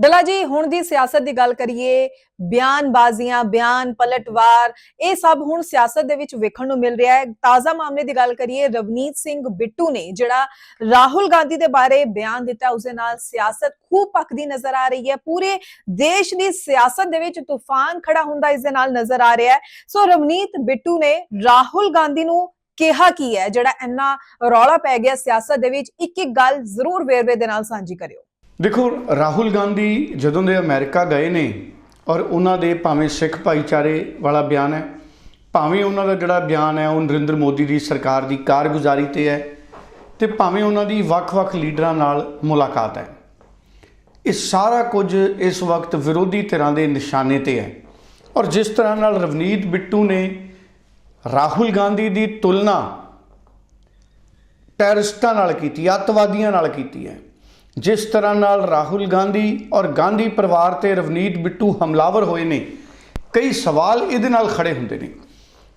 ਡਲਾ ਜੀ, ਹੁਣ ਦੀ ਸਿਆਸਤ ਦੀ ਗੱਲ ਕਰੀਏ, ਬਿਆਨਬਾਜ਼ੀਆਂ, ਬਿਆਨ ਪਲਟਵਾਰ, ਇਹ ਸਭ ਹੁਣ ਸਿਆਸਤ ਦੇ ਵਿੱਚ ਵੇਖਣ ਨੂੰ ਮਿਲ ਰਿਹਾ ਹੈ। ਤਾਜ਼ਾ ਮਾਮਲੇ ਦੀ ਗੱਲ ਕਰੀਏ, ਰਵਨੀਤ ਸਿੰਘ ਬਿੱਟੂ ਨੇ ਜਿਹੜਾ ਰਾਹੁਲ ਗਾਂਧੀ ਦੇ ਬਾਰੇ ਬਿਆਨ ਦਿੱਤਾ ਉਸ ਦੇ ਨਾਲ ਸਿਆਸਤ ਖੂਬ ਪੱਕਦੀ ਨਜ਼ਰ ਆ ਰਹੀ ਹੈ। ਪੂਰੇ ਦੇਸ਼ ਦੀ ਸਿਆਸਤ ਦੇ ਵਿੱਚ ਤੂਫਾਨ ਖੜਾ ਹੁੰਦਾ ਇਸ ਦੇ ਨਾਲ ਨਜ਼ਰ ਆ ਰਿਹਾ ਹੈ। ਸੋ ਰਵਨੀਤ ਬਿੱਟੂ ਨੇ ਰਾਹੁਲ ਗਾਂਧੀ ਨੂੰ ਕਿਹਾ ਕੀ ਹੈ, ਜਿਹੜਾ ਇੰਨਾ ਰੌਲਾ ਪੈ ਗਿਆ ਸਿਆਸਤ ਦੇ ਵਿੱਚ ਇੱਕ ਇੱਕ ਗੱਲ ਜ਼ਰੂਰ ਵੇਰਵੇ ਦੇ ਨਾਲ ਸਾਂਝੀ ਕਰਿਓ। ਦੇਖੋ, ਰਾਹੁਲ ਗਾਂਧੀ ਜਦੋਂ ਦੇ ਅਮਰੀਕਾ ਗਏ ਨੇ ਔਰ ਉਹਨਾਂ ਦੇ ਭਾਵੇਂ ਸਿੱਖ ਭਾਈਚਾਰੇ ਵਾਲਾ ਬਿਆਨ ਹੈ, ਭਾਵੇਂ ਉਹਨਾਂ ਦਾ ਜਿਹੜਾ ਬਿਆਨ ਹੈ, ਉਹ ਨਰਿੰਦਰ ਮੋਦੀ ਦੀ ਸਰਕਾਰ ਦੀ ਕਾਰਗੁਜ਼ਾਰੀ ਤੇ ਹੈ ਤੇ ਭਾਵੇਂ ਉਹਨਾਂ ਦੀ ਵੱਖ-ਵੱਖ ਲੀਡਰਾਂ ਨਾਲ ਮੁਲਾਕਾਤ ਹੈ। ਇਹ ਸਾਰਾ ਕੁਝ ਇਸ ਵਕਤ ਵਿਰੋਧੀ ਧਿਰਾਂ ਦੇ ਨਿਸ਼ਾਨੇ ਤੇ ਹੈ। ਔਰ ਜਿਸ ਤਰ੍ਹਾਂ ਨਾਲ ਰਵਨੀਤ ਬਿੱਟੂ ਨੇ ਰਾਹੁਲ ਗਾਂਧੀ ਦੀ ਤੁਲਨਾ ਟੈਰਰਿਸਟਾਂ ਨਾਲ ਕੀਤੀ, ਅੱਤਵਾਦੀਆਂ ਨਾਲ ਕੀਤੀ ਹੈ। ਜਿਸ ਤਰ੍ਹਾਂ ਨਾਲ ਰਾਹੁਲ ਗਾਂਧੀ ਔਰ ਗਾਂਧੀ ਪਰਿਵਾਰ ਤੇ ਰਵਨੀਤ ਬਿੱਟੂ ਹਮਲਾਵਰ ਹੋਏ ਨੇ, ਕਈ ਸਵਾਲ ਇਹਦੇ ਨਾਲ ਖੜੇ ਹੁੰਦੇ ਨੇ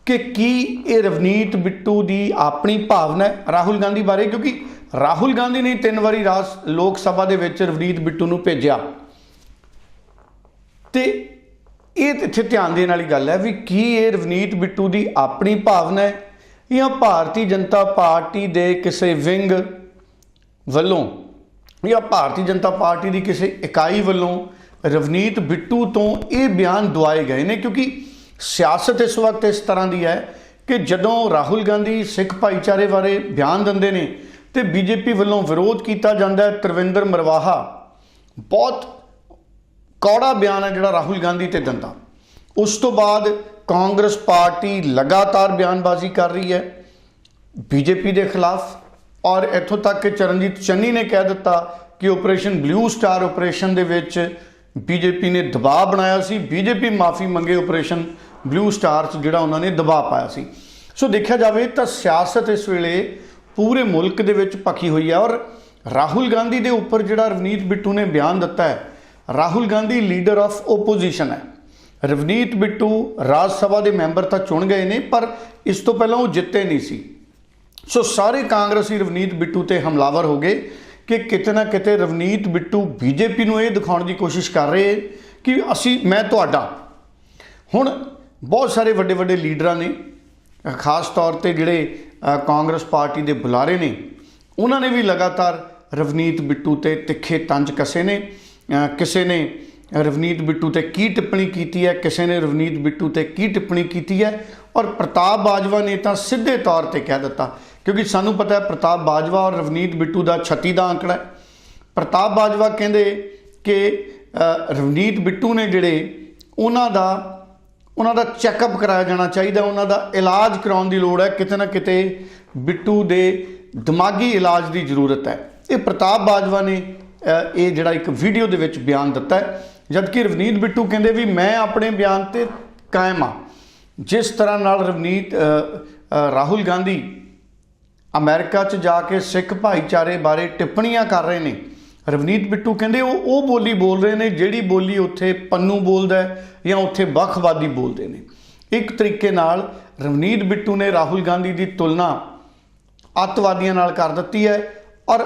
ਕਿ ਕੀ ਇਹ ਰਵਨੀਤ ਬਿੱਟੂ ਦੀ ਆਪਣੀ ਭਾਵਨਾ ਹੈ ਰਾਹੁਲ ਗਾਂਧੀ ਬਾਰੇ? ਕਿਉਂਕਿ ਰਾਹੁਲ ਗਾਂਧੀ ਨੇ ਤਿੰਨ ਵਾਰੀ ਰਾਜ ਲੋਕ ਸਭਾ ਦੇ ਵਿੱਚ ਰਵਨੀਤ ਬਿੱਟੂ ਨੂੰ ਭੇਜਿਆ। ਤੇ ਇਹ ਇੱਥੇ ਧਿਆਨ ਦੇਣ ਵਾਲੀ ਗੱਲ ਹੈ ਵੀ ਕੀ ਇਹ ਰਵਨੀਤ ਬਿੱਟੂ ਦੀ ਆਪਣੀ ਭਾਵਨਾ ਹੈ ਜਾਂ ਭਾਰਤੀ ਜਨਤਾ ਪਾਰਟੀ ਦੇ ਕਿਸੇ ਵਿੰਗ ਵੱਲੋਂ ਜਾਂ ਭਾਰਤੀ ਜਨਤਾ ਪਾਰਟੀ ਦੀ ਕਿਸੇ ਇਕਾਈ ਵੱਲੋਂ ਰਵਨੀਤ ਬਿੱਟੂ ਤੋਂ ਇਹ ਬਿਆਨ ਦਵਾਏ ਗਏ ਨੇ, ਕਿਉਂਕਿ ਸਿਆਸਤ ਇਸ ਵਕਤ ਇਸ ਤਰ੍ਹਾਂ ਦੀ ਹੈ ਕਿ ਜਦੋਂ ਰਾਹੁਲ ਗਾਂਧੀ ਸਿੱਖ ਭਾਈਚਾਰੇ ਬਾਰੇ ਬਿਆਨ ਦਿੰਦੇ ਨੇ ਤੇ ਬੀਜੇਪੀ ਵੱਲੋਂ ਵਿਰੋਧ ਕੀਤਾ ਜਾਂਦਾ ਹੈ, ਤਰਵਿੰਦਰ ਮਰਵਾਹਾ ਬਹੁਤ ਕੌੜਾ ਬਿਆਨ ਹੈ ਜਿਹੜਾ ਰਾਹੁਲ ਗਾਂਧੀ ਤੇ ਦਿੰਦਾ। ਉਸ ਤੋਂ ਬਾਅਦ ਕਾਂਗਰਸ ਪਾਰਟੀ ਲਗਾਤਾਰ ਬਿਆਨਬਾਜ਼ੀ ਕਰ ਰਹੀ ਹੈ ਬੀਜੇਪੀ ਦੇ ਖਿਲਾਫ ਔਰ ਇੱਥੋਂ ਤੱਕ ਕਿ ਚਰਨਜੀਤ ਚੰਨੀ ਨੇ ਕਹਿ ਦਿੱਤਾ ਕਿ ਆਪਰੇਸ਼ਨ ਬਲੂ ਸਟਾਰ ਆਪਰੇਸ਼ਨ ਦੇ ਵਿੱਚ ਬੀਜੇਪੀ ਨੇ ਦਬਾਅ ਬਣਾਇਆ ਸੀ। ਬੀਜੇਪੀ ਮਾਫੀ ਮੰਗੇ ਆਪਰੇਸ਼ਨ ਬਲੂ ਸਟਾਰ 'ਚ, ਜਿਹੜਾ ਉਹਨਾਂ ਨੇ ਦਬਾਅ ਪਾਇਆ ਸੀ। ਸੋ ਦੇਖਿਆ ਜਾਵੇ ਤਾਂ ਸਿਆਸਤ ਇਸ ਵੇਲੇ ਪੂਰੇ ਮੁਲਕ ਦੇ ਵਿੱਚ ਪੱਕੀ ਹੋਈ ਹੈ ਔਰ ਰਾਹੁਲ ਗਾਂਧੀ ਦੇ ਉੱਪਰ ਜਿਹੜਾ ਰਵਨੀਤ ਬਿੱਟੂ ਨੇ ਬਿਆਨ ਦਿੱਤਾ ਹੈ, Rahul Gandhi leader of opposition ਹੈ। ਰਵਨੀਤ ਬਿੱਟੂ ਰਾਜ ਸਭਾ ਦੇ ਮੈਂਬਰ ਤਾਂ ਚੁਣ ਗਏ ਨੇ, ਪਰ ਇਸ ਤੋਂ ਪਹਿਲਾਂ ਉਹ ਜਿੱਤੇ ਨਹੀਂ ਸੀ। ਸੋ ਸਾਰੇ ਕਾਂਗਰਸੀ ਰਵਨੀਤ ਬਿੱਟੂ ਤੇ ਹਮਲਾਵਰ ਹੋ ਗਏ। ਕਿ ਕਿਤੇ ਨਾ ਕਿਤੇ ਰਵਨੀਤ ਬਿੱਟੂ ਬੀਜੇਪੀ ਨੂੰ ਇਹ ਦਿਖਾਉਣ ਦੀ ਕੋਸ਼ਿਸ਼ ਕਰ ਰਹੇ ਕਿ ਅਸੀਂ, ਮੈਂ ਤੁਹਾਡਾ। ਹੁਣ ਬਹੁਤ ਸਾਰੇ ਵੱਡੇ ਵੱਡੇ ਲੀਡਰਾਂ ਨੇ, ਖਾਸ ਤੌਰ ਤੇ ਜਿਹੜੇ ਕਾਂਗਰਸ ਪਾਰਟੀ ਦੇ ਬੁਲਾਰੇ ਨੇ, ਉਹਨਾਂ ਨੇ ਵੀ ਲਗਾਤਾਰ ਰਵਨੀਤ ਬਿੱਟੂ ਤੇ ਤਿੱਖੇ ਤੰਜ ਕਸੇ ਨੇ ਕਿਸੇ ਨੇ ਰਵਨੀਤ ਬਿੱਟੂ ਤੇ ਕੀ ਟਿੱਪਣੀ ਕੀਤੀ ਹੈ? ਕਿਸੇ ਨੇ ਰਵਨੀਤ ਬਿੱਟੂ ਤੇ ਕੀ ਟਿੱਪਣੀ ਕੀਤੀ ਹੈ? ਔਰ ਪ੍ਰਤਾਪ ਬਾਜਵਾ ਨੇ ਤਾਂ ਸਿੱਧੇ ਤੌਰ ਤੇ ਕਹਿ ਦਿੱਤਾ, ਕਿਉਂਕਿ ਸਾਨੂੰ ਪਤਾ ਹੈ ਪ੍ਰਤਾਪ ਬਾਜਵਾ ਔਰ ਰਵਨੀਤ ਬਿੱਟੂ ਦਾ 36 ਦਾ ਅੰਕੜਾ ਹੈ। ਪ੍ਰਤਾਪ ਬਾਜਵਾ ਕਹਿੰਦੇ ਕਿ ਰਵਨੀਤ ਬਿੱਟੂ ਨੇ ਜਿਹੜੇ ਉਹਨਾਂ ਦਾ ਉਹਨਾਂ ਦਾ ਚੈੱਕਅਪ ਕਰਾਇਆ ਜਾਣਾ ਚਾਹੀਦਾ, ਉਹਨਾਂ ਦਾ ਇਲਾਜ ਕਰਾਉਣ ਦੀ ਲੋੜ ਹੈ, ਕਿਤੇ ਨਾ ਕਿਤੇ ਬਿੱਟੂ ਦੇ ਦਿਮਾਗੀ ਇਲਾਜ ਦੀ ਜ਼ਰੂਰਤ ਹੈ। ਇਹ ਪ੍ਰਤਾਪ ਬਾਜਵਾ ਨੇ ਇਹ ਜਿਹੜਾ ਇੱਕ ਵੀਡੀਓ ਦੇ ਵਿੱਚ ਬਿਆਨ ਦਿੱਤਾ ਹੈ ਜਦਕਿ ਰਵਨੀਤ ਬਿੱਟੂ ਕਹਿੰਦੇ ਵੀ ਮੈਂ ਆਪਣੇ ਬਿਆਨ ਤੇ ਕਾਇਮ ਆ ਜਿਸ ਤਰ੍ਹਾਂ ਨਾਲ ਰਵਨੀਤ ਰਾਹੁਲ ਗਾਂਧੀ ਅਮਰੀਕਾ 'ਚ ਜਾ ਕੇ ਸਿੱਖ ਭਾਈਚਾਰੇ ਬਾਰੇ ਟਿੱਪਣੀਆਂ ਕਰ ਰਹੇ ਨੇ, ਰਵਨੀਤ ਬਿੱਟੂ ਕਹਿੰਦੇ ਉਹ ਉਹ ਬੋਲੀ ਬੋਲ ਰਹੇ ਨੇ, ਜਿਹੜੀ ਬੋਲੀ ਉੱਥੇ ਪੰਨੂ ਬੋਲਦਾ ਹੈ ਜਾਂ ਉੱਥੇ ਵੱਖਵਾਦੀ ਬੋਲਦੇ ਨੇ। ਇੱਕ ਤਰੀਕੇ ਨਾਲ ਰਵਨੀਤ ਬਿੱਟੂ ਨੇ ਰਾਹੁਲ ਗਾਂਧੀ ਦੀ ਤੁਲਨਾ ਅੱਤਵਾਦੀਆਂ ਨਾਲ ਕਰ ਦਿੱਤੀ ਹੈ ਔਰ